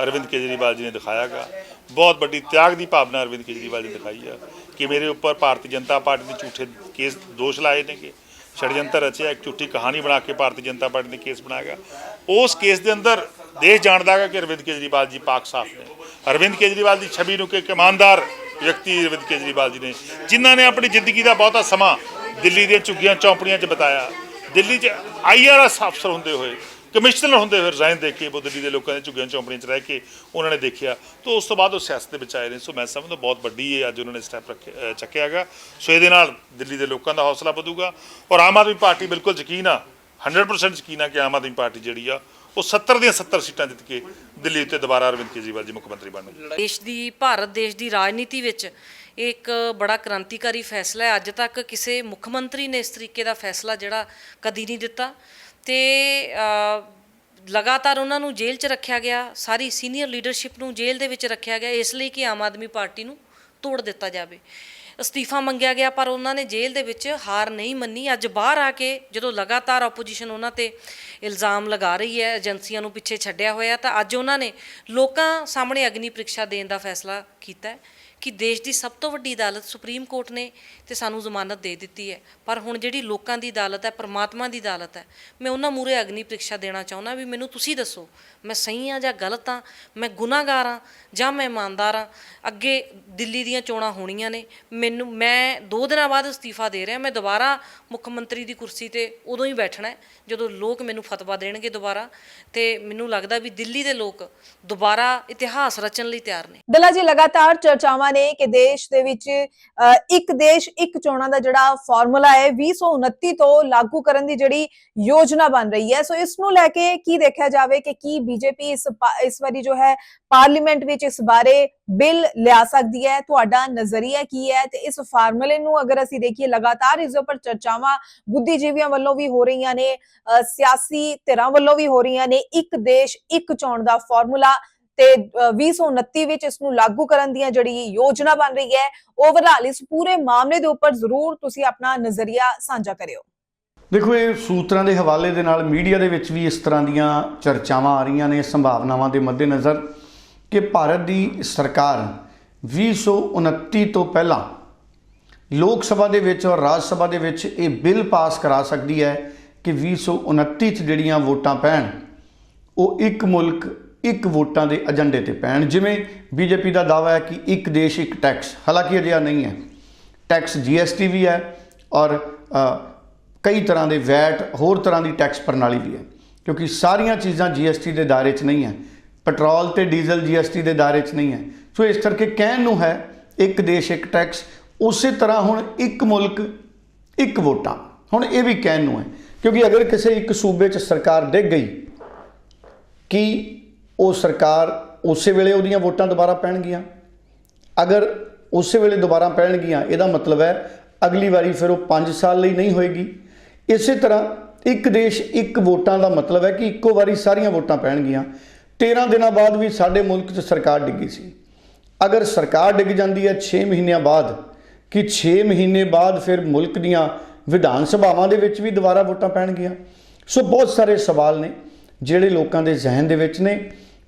ਅਰਵਿੰਦ ਕੇਜਰੀਵਾਲ ਜੀ ਨੇ ਦਿਖਾਇਆਗਾ। ਬਹੁਤ ਵੱਡੀ ਤਿਆਗ ਦੀ ਭਾਵਨਾ ਅਰਵਿੰਦ ਕੇਜਰੀਵਾਲ ਜੀ ਦਿਖਾਈ ਆ ਕਿ ਮੇਰੇ ਉੱਪਰ ਭਾਰਤੀ ਜਨਤਾ ਪਾਰਟੀ ਦੇ ਝੂਠੇ ਕੇਸ ਦੋਸ਼ ਲਾਏ ਨੇਗੇ। ਛੜਯੰਤਰ ਰਚਿਆ, ਇੱਕ ਝੂਠੀ ਕਹਾਣੀ ਬਣਾ ਕੇ ਭਾਰਤੀ ਜਨਤਾ ਪਾਰਟੀ ਨੇ ਕੇਸ ਬਣਾਇਆ। ਉਸ ਕੇਸ ਦੇ ਅੰਦਰ ਦੇਸ਼ ਜਾਣਦਾ ਹੈਗਾ ਕਿ ਅਰਵਿੰਦ ਕੇਜਰੀਵਾਲ ਜੀ ਪਾਕ ਸਾਫ਼ ਨੇ। ਅਰਵਿੰਦ ਕੇਜਰੀਵਾਲ ਦੀ ਛਵੀ ਨੂੰ ਕਿ ਇੱਕ ਇਮਾਨਦਾਰ ਵਿਅਕਤੀ ਅਰਵਿੰਦ ਕੇਜਰੀਵਾਲ ਜੀ ਨੇ, ਜਿਨ੍ਹਾਂ ਨੇ ਆਪਣੀ ਜ਼ਿੰਦਗੀ ਦਾ ਬਹੁਤਾ ਸਮਾਂ ਦਿੱਲੀ ਦੀਆਂ ਝੁੱਗੀਆਂ ਚੌਂਪੜੀਆਂ 'ਚ ਬਿਤਾਇਆ। ਦਿੱਲੀ 'ਚ ਆਈਆਰਐਸ ਅਫਸਰ ਹੁੰਦੇ ਹੋਏ ਕਮਿਸ਼ਨਰ ਹੁੰਦੇ ਹੋਏ ਰਿਜ਼ਾਈਨ ਦੇ ਕੇ ਉਹ ਦਿੱਲੀ ਦੇ ਲੋਕਾਂ ਦੇ ਝੁੱਗੀਆਂ ਚੌਂਪੜੀਆਂ 'ਚ ਰਹਿ ਕੇ ਉਹਨਾਂ ਨੇ ਦੇਖਿਆ। ਤਾਂ ਉਸ ਤੋਂ ਬਾਅਦ ਉਹ ਸਿਆਸਤ ਦੇ ਵਿੱਚ ਆਏ ਨੇ। ਸੋ ਮੈਂ ਸਮਝਦਾ ਬਹੁਤ ਵੱਡੀ ਇਹ ਅੱਜ ਉਹਨਾਂ ਨੇ ਸਟੈਪ ਰੱਖਿਆ ਚੱਕਿਆਗਾ ਸੋ ਇਹਦੇ ਨਾਲ ਦਿੱਲੀ ਦੇ ਲੋਕਾਂ ਦਾ ਹੌਸਲਾ ਵਧੂਗਾ। ਔਰ ਆਮ ਆਦਮੀ ਪਾਰਟੀ ਬਿਲਕੁਲ ਯਕੀਨ ਆ 100% ਯਕੀਨ ਆ ਕਿ ਆਮ ਆਦਮੀ ਪਾਰਟੀ ਜਿਹੜੀ ਆ, ਉਹ 70 ਦੀਆਂ 70 ਸੀਟਾਂ ਜਿੱਤ ਕੇ ਦਿੱਲੀ ਉੱਤੇ ਦੁਬਾਰਾ ਅਰਵਿੰਦ ਕੇਜਰੀਵਾਲ ਜੀ ਮੁੱਖ ਮੰਤਰੀ ਬਣਨਗੇ। ਦੇਸ਼ ਦੀ, ਭਾਰਤ ਦੇਸ਼ ਦੀ ਰਾਜਨੀਤੀ ਵਿੱਚ ਇਹ ਇੱਕ ਬੜਾ ਕ੍ਰਾਂਤੀਕਾਰੀ ਫੈਸਲਾ ਹੈ। ਅੱਜ ਤੱਕ ਕਿਸੇ ਮੁੱਖ ਮੰਤਰੀ ਨੇ ਇਸ ਤਰੀਕੇ ਦਾ ਫੈਸਲਾ ਜਿਹੜਾ ਕਦੀ ਨਹੀਂ ਦਿੱਤਾ। ਤੇ ਲਗਾਤਾਰ ਉਹਨਾਂ ਨੂੰ ਜੇਲ੍ਹ 'ਚ ਰੱਖਿਆ ਗਿਆ, ਸਾਰੀ ਸੀਨੀਅਰ ਲੀਡਰਸ਼ਿਪ ਨੂੰ ਜੇਲ੍ਹ ਦੇ ਵਿੱਚ ਰੱਖਿਆ ਗਿਆ, ਇਸ ਲਈ ਕਿ ਆਮ ਆਦਮੀ ਪਾਰਟੀ ਨੂੰ ਤੋੜ ਦਿੱਤਾ ਜਾਵੇ। ਅਸਤੀਫਾ ਮੰਗਿਆ ਗਿਆ, ਪਰ ਉਹਨਾਂ ਨੇ ਜੇਲ੍ਹ ਦੇ ਵਿੱਚ ਹਾਰ ਨਹੀਂ ਮੰਨੀ। ਅੱਜ ਬਾਹਰ ਆ ਕੇ ਜਦੋਂ ਲਗਾਤਾਰ ਆਪੋਜੀਸ਼ਨ ਉਹਨਾਂ ਤੇ ਇਲਜ਼ਾਮ ਲਗਾ ਰਹੀ ਹੈ, ਏਜੰਸੀਆਂ ਨੂੰ ਪਿੱਛੇ ਛੱਡਿਆ ਹੋਇਆ, ਤਾਂ ਅੱਜ ਉਹਨਾਂ ਨੇ ਲੋਕਾਂ ਸਾਹਮਣੇ ਅਗਨੀ ਪ੍ਰੀਖਿਆ ਦੇਣ ਦਾ ਫੈਸਲਾ ਕੀਤਾ ਹੈ। ਕਿ ਦੇਸ਼ ਦੀ ਸਭ ਤੋਂ ਵੱਡੀ ਅਦਾਲਤ ਸੁਪਰੀਮ ਕੋਰਟ ਨੇ ਤੇ ਸਾਨੂੰ ਜ਼ਮਾਨਤ ਦੇ ਦਿੱਤੀ ਹੈ। ਪਰ ਹੁਣ ਜਿਹੜੀ ਲੋਕਾਂ ਦੀ ਅਦਾਲਤ ਹੈ, ਪਰਮਾਤਮਾ ਦੀ ਅਦਾਲਤ ਹੈ, ਮੈਂ ਉਹਨਾਂ ਮੂਰੇ ਅਗਨੀ ਪ੍ਰੀਖਿਆ ਦੇਣਾ ਚਾਹੁੰਦਾ ਵੀ ਮੈਨੂੰ ਤੁਸੀਂ ਦੱਸੋ, ਮੈਂ ਸਹੀ ਹਾਂ ਜਾਂ ਗਲਤ ਹਾਂ, ਮੈਂ ਗੁਨਾਹਗਾਰ ਹਾਂ ਜਾਂ ਮੈਂ ਇਮਾਨਦਾਰ ਹਾਂ? ਅੱਗੇ ਦਿੱਲੀ ਦੀਆਂ ਚੋਣਾਂ ਹੋਣੀਆਂ ਨੇ, ਮੈਨੂੰ, ਮੈਂ 2 ਦਿਨਾਂ ਬਾਅਦ ਅਸਤੀਫਾ ਦੇ ਰਿਹਾ, ਮੈਂ ਦੁਬਾਰਾ ਮੁੱਖ ਮੰਤਰੀ ਦੀ ਕੁਰਸੀ ਤੇ ਉਦੋਂ ਹੀ ਬੈਠਣਾ ਹੈ, ਜਦੋਂ ਲੋਕ ਮੈਨੂੰ ਫਤਵਾ ਦੇਣਗੇ ਦੁਬਾਰਾ ਤੇ ਮੈਨੂੰ ਲੱਗਦਾ ਵੀ ਦਿੱਲੀ ਦੇ ਲੋਕ ਦੁਬਾਰਾ ਇਤਿਹਾਸ ਰਚਣ ਲਈ ਤਿਆਰ ਨੇ। ਦਲਾ ਜੀ ਲਗਾਤਾਰ ਚਰਚਾਵਾਂ ਨੇ ਕਿ ਦੇਸ਼ ਦੇ ਵਿੱਚ ਇੱਕ ਦੇਸ਼ ਇੱਕ ਚੋਣਾਂ ਦਾ ਜਿਹੜਾ ਫਾਰਮੂਲਾ ਹੈ 2029 ਤੋਂ ਲਾਗੂ ਕਰਨ ਦੀ ਜਿਹੜੀ ਯੋਜਨਾ ਬਣ ਰਹੀ ਹੈ। ਸੋ ਇਸ ਨੂੰ ਲੈ ਕੇ ਕੀ ਦੇਖਿਆ ਜਾਵੇ ਕਿ ਕੀ ਬੀਜੇਪੀ ਇਸ ਇਸ ਵਾਰੀ ਜੋ ਹੈ ਪਾਰਲੀਮੈਂਟ ਵਿੱਚ ਇਸ ਬਾਰੇ ਬਿੱਲ ਲਿਆ ਸਕਦੀ ਹੈ ਤੁਹਾਡਾ ਨਜ਼ਰੀਆ ਕੀ ਹੈ? ਤੇ ਇਸ ਫਾਰਮੂਲੇ ਨੂੰ ਅਗਰ ਅਸੀਂ ਦੇਖੀਏ ਲਗਾਤਾਰ ਇਸ ਉੱਪਰ ਚਰਚਾਵਾਂ ਬੁੱਧੀਜੀਵੀਆਂ ਵੱਲੋਂ ਵੀ ਹੋ ਰਹੀਆਂ ਨੇ ਅ, ਸਿਆਸੀ ਧਿਰਾਂ ਵੱਲੋਂ ਵੀ ਹੋ ਰਹੀਆਂ ਨੇ ਇੱਕ ਦੇਸ਼ ਇੱਕ ਚੋਣ ਦਾ ਫਾਰਮੂਲਾ। ਤੇ ਅ, 2029 ਵਿੱਚ ਇਸ ਨੂੰ ਲਾਗੂ ਕਰਨ ਦੀਆਂ ਜਿਹੜੀ ਯੋਜਨਾ ਬਣ ਰਹੀ ਹੈ ਓਵਰਆਲ ਇਸ ਪੂਰੇ ਮਾਮਲੇ ਦੇ ਉੱਪਰ ਜ਼ਰੂਰ ਤੁਸੀਂ ਆਪਣਾ ਨਜ਼ਰੀਆ ਸਾਂਝਾ ਕਰਿਓ। ਦੇਖੋ ਇਹ ਸੂਤਰਾਂ ਦੇ ਹਵਾਲੇ ਦੇ ਨਾਲ ਮੀਡੀਆ ਦੇ ਵਿੱਚ ਵੀ ਇਸ ਤਰ੍ਹਾਂ ਦੀਆਂ ਚਰਚਾਵਾਂ ਆ ਰਹੀਆਂ ਨੇ ਸੰਭਾਵਨਾਵਾਂ ਦੇ ਮੱਦੇਨਜ਼ਰ ਕਿ ਭਾਰਤ ਦੀ ਸਰਕਾਰ 2029 ਤੋਂ ਪਹਿਲਾਂ ਲੋਕ ਸਭਾ ਦੇ ਵਿੱਚ ਔਰ ਰਾਜ ਸਭਾ ਦੇ ਵਿੱਚ ਇਹ ਬਿੱਲ ਪਾਸ ਕਰਾ ਸਕਦੀ ਹੈ ਕਿ 2029 ਚ ਜਿਹੜੀਆਂ ਵੋਟਾਂ ਪੈਣ ਉਹ ਇੱਕ ਮੁਲਕ ਇੱਕ ਵੋਟਾਂ ਦੇ ਏਜੰਡੇ ਤੇ ਪੈਣ। ਜਿਵੇਂ ਬੀਜੇਪੀ ਦਾ ਦਾਅਵਾ ਹੈ ਕਿ ਇੱਕ ਦੇਸ਼, ਇੱਕ ਟੈਕਸ। ਹਾਲਾਂਕਿ ਅਜਿਹਾ ਨਹੀਂ ਹੈ। ਟੈਕਸ ਜੀਐਸਟੀ ਵੀ ਹੈ ਔਰ ਕਈ ਤਰ੍ਹਾਂ ਦੇ ਵੈਟ, ਹੋਰ ਤਰ੍ਹਾਂ ਦੀ ਟੈਕਸ ਪ੍ਰਣਾਲੀ ਵੀ ਹੈ। ਕਿਉਂਕਿ ਸਾਰੀਆਂ ਚੀਜ਼ਾਂ ਜੀਐਸਟੀ ਦੇ ਦਾਇਰੇ 'ਚ ਨਹੀਂ ਹੈ। ਪੈਟਰੋਲ ਤੇ ਡੀਜ਼ਲ ਜੀਐਸਟੀ ਦੇ ਦਾਇਰੇ 'ਚ ਨਹੀਂ ਹੈ। ਸੋ ਇਸ ਕਰਕੇ ਕਹਿਣ ਨੂੰ ਹੈ, ਇੱਕ ਦੇਸ਼, ਇੱਕ ਟੈਕਸ। ਉਸੇ ਤਰ੍ਹਾਂ ਹੁਣ ਇੱਕ ਮੁਲਕ, ਇੱਕ ਵੋਟਾਂ। ਹੁਣ ਇਹ ਵੀ ਕਹਿਣ ਨੂੰ ਹੈ। ਕਿਉਂਕਿ ਅਗਰ ਕਿਸੇ ਇੱਕ ਸੂਬੇ 'ਚ ਸਰਕਾਰ ਡਿੱਗ ਗਈ ਕਿ ਉਹ ਸਰਕਾਰ ਉਸੇ ਵੇਲੇ ਉਹਦੀਆਂ ਵੋਟਾਂ ਦੁਬਾਰਾ ਪੈਣਗੀਆਂ। ਅਗਰ ਉਸੇ ਵੇਲੇ ਦੁਬਾਰਾ ਪੈਣਗੀਆਂ, ਇਹਦਾ ਮਤਲਬ ਹੈ ਅਗਲੀ ਵਾਰੀ ਫਿਰ ਉਹ 5 ਸਾਲ ਲਈ ਨਹੀਂ ਹੋਏਗੀ। ਇਸੇ ਤਰ੍ਹਾਂ ਇੱਕ ਦੇਸ਼ ਇੱਕ ਵੋਟਾਂ ਦਾ ਮਤਲਬ ਹੈ ਕਿ ਇੱਕੋ ਵਾਰੀ ਸਾਰੀਆਂ ਵੋਟਾਂ ਪੈਣਗੀਆਂ। 13 ਦਿਨਾਂ ਬਾਅਦ ਵੀ ਸਾਡੇ ਮੁਲਕ 'ਚ ਸਰਕਾਰ ਡਿੱਗੀ ਸੀ। ਅਗਰ ਸਰਕਾਰ ਡਿੱਗ ਜਾਂਦੀ ਹੈ 6 ਮਹੀਨਿਆਂ ਬਾਅਦ, ਕਿ 6 ਮਹੀਨੇ ਬਾਅਦ ਫਿਰ ਮੁਲਕ ਦੀਆਂ ਵਿਧਾਨ ਸਭਾਵਾਂ ਦੇ ਵਿੱਚ ਵੀ ਦੁਬਾਰਾ ਵੋਟਾਂ ਪੈਣਗੀਆਂ। ਸੋ ਬਹੁਤ ਸਾਰੇ ਸਵਾਲ ਨੇ, ਜਿਹੜੇ ਲੋਕਾਂ ਦੇ ਜ਼ਿਹਨ ਦੇ ਵਿੱਚ ਨੇ।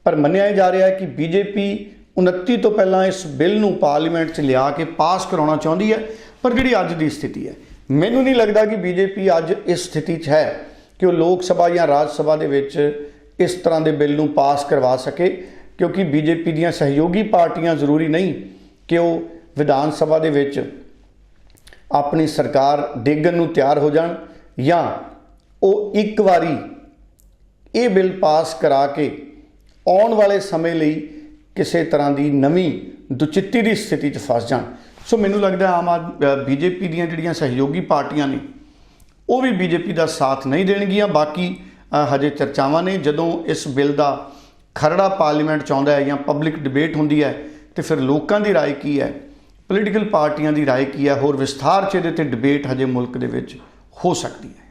ਪਰ ਮੰਨਿਆ ਜਾ ਰਿਹਾ ਹੈ ਕਿ ਬੀਜੇਪੀ 29 ਤੋਂ ਪਹਿਲਾਂ ਇਸ ਬਿੱਲ ਨੂੰ ਪਾਰਲੀਮੈਂਟ 'ਚ ਲਿਆ ਕੇ ਪਾਸ ਕਰਾਉਣਾ ਚਾਹੁੰਦੀ ਹੈ, ਪਰ ਜਿਹੜੀ ਅੱਜ ਦੀ ਸਥਿਤੀ ਹੈ, ਮੈਨੂੰ ਨਹੀਂ ਲੱਗਦਾ ਕਿ ਬੀਜੇਪੀ ਅੱਜ ਇਸ ਸਥਿਤੀ 'ਚ ਹੈ ਕਿ ਉਹ ਲੋਕ ਸਭਾ ਜਾਂ ਰਾਜ ਸਭਾ ਦੇ ਵਿੱਚ ਇਸ ਤਰ੍ਹਾਂ ਦੇ ਬਿੱਲ ਨੂੰ ਪਾਸ ਕਰਵਾ ਸਕੇ, ਕਿਉਂਕਿ ਬੀਜੇਪੀ ਦੀਆਂ ਸਹਿਯੋਗੀ ਪਾਰਟੀਆਂ ਜ਼ਰੂਰੀ ਨਹੀਂ ਕਿ ਉਹ ਵਿਧਾਨ ਸਭਾ ਦੇ ਵਿੱਚ ਆਪਣੀ ਸਰਕਾਰ ਡੇਗਣ ਨੂੰ ਤਿਆਰ ਹੋ ਜਾਣ ਜਾਂ ਉਹ ਇੱਕ ਵਾਰੀ ਇਹ ਬਿੱਲ ਪਾਸ ਕਰਾ ਕੇ ਆਉਣ ਵਾਲੇ ਸਮੇਂ ਲਈ ਕਿਸੇ ਤਰ੍ਹਾਂ ਦੀ ਨਵੀਂ ਦੁਚਿੱਤੀ ਦੀ ਸਥਿਤੀ 'ਚ ਫਸ ਜਾਣ ਸੋ ਮੈਨੂੰ ਲੱਗਦਾ ਆਮ ਆਦ ਬੀਜੇਪੀ ਦੀਆਂ ਜਿਹੜੀਆਂ ਸਹਿਯੋਗੀ ਪਾਰਟੀਆਂ ਨੇ ਉਹ ਵੀ ਬੀਜੇਪੀ ਦਾ ਸਾਥ ਨਹੀਂ ਦੇਣਗੀਆਂ ਬਾਕੀ ਅ, ਹਜੇ ਚਰਚਾਵਾਂ ਨੇ ਜਦੋਂ ਇਸ ਬਿੱਲ ਦਾ ਖਰੜਾ ਪਾਰਲੀਮੈਂਟ ਚ ਆਉਂਦਾ ਹੈ ਜਾਂ ਪਬਲਿਕ ਡਿਬੇਟ ਹੁੰਦੀ ਹੈ ਤੇ ਫਿਰ ਲੋਕਾਂ ਦੀ رائے ਕੀ ਹੈ ਪੋਲੀਟੀਕਲ ਪਾਰਟੀਆਂ ਦੀ رائے ਕੀ ਹੈ ਹੋਰ ਵਿਸਥਾਰ ਚ ਇਹਦੇ ਤੇ ਡਿਬੇਟ ਹਜੇ ਮੁਲਕ ਦੇ ਵਿੱਚ ਹੋ ਸਕਦੀ ਹੈ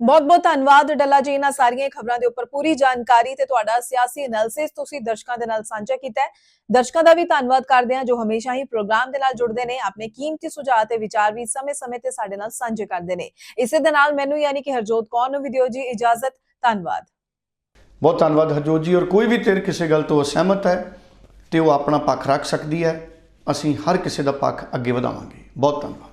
ਬਹੁਤ ਬਹੁਤ ਧੰਨਵਾਦ ਡੱਲਾ ਜੀ ਇਹਨਾਂ ਸਾਰੀਆਂ ਖਬਰਾਂ ਦੇ ਉੱਪਰ ਪੂਰੀ ਜਾਣਕਾਰੀ ਤੇ ਤੁਹਾਡਾ ਸਿਆਸੀ ਐਨਾਲਿਸਿਸ ਤੁਸੀਂ ਦਰਸ਼ਕਾਂ ਦੇ ਨਾਲ ਸਾਂਝਾ ਕੀਤਾ ਹੈ। ਦਰਸ਼ਕਾਂ ਦਾ ਵੀ ਧੰਨਵਾਦ ਕਰਦੇ ਹਾਂ ਜੋ ਹਮੇਸ਼ਾ ਹੀ ਪ੍ਰੋਗਰਾਮ ਦੇ ਨਾਲ ਜੁੜਦੇ ਨੇ, ਆਪਣੇ ਕੀਮਤੀ ਸੁਝਾਅ ਤੇ ਵਿਚਾਰ ਵੀ ਸਮੇਂ-ਸਮੇਂ ਤੇ ਸਾਡੇ ਨਾਲ ਸਾਂਝੇ ਕਰਦੇ ਨੇ। ਇਸੇ ਦੇ ਨਾਲ ਮੈਨੂੰ ਯਾਨੀ ਕਿ ਹਰਜੋਤ ਕੌਰ ਨੂੰ ਵੀ ਦਿਓ ਜੀ ਇਜਾਜ਼ਤ। ਧੰਨਵਾਦ। ਬਹੁਤ ਧੰਨਵਾਦ ਹਰਜੋਤ ਜੀ, ਔਰ ਕੋਈ ਵੀ ਧਿਰ ਕਿਸੇ ਗੱਲ ਤੋਂ ਅਸਹਿਮਤ ਹੈ ਤੇ ਉਹ ਆਪਣਾ ਪੱਖ ਰੱਖ ਸਕਦੀ ਹੈ, ਅਸੀਂ ਹਰ ਕਿਸੇ ਦਾ ਪੱਖ ਅੱਗੇ ਵਧਾਵਾਂਗੇ। ਬਹੁਤ ਧੰਨਵਾਦ।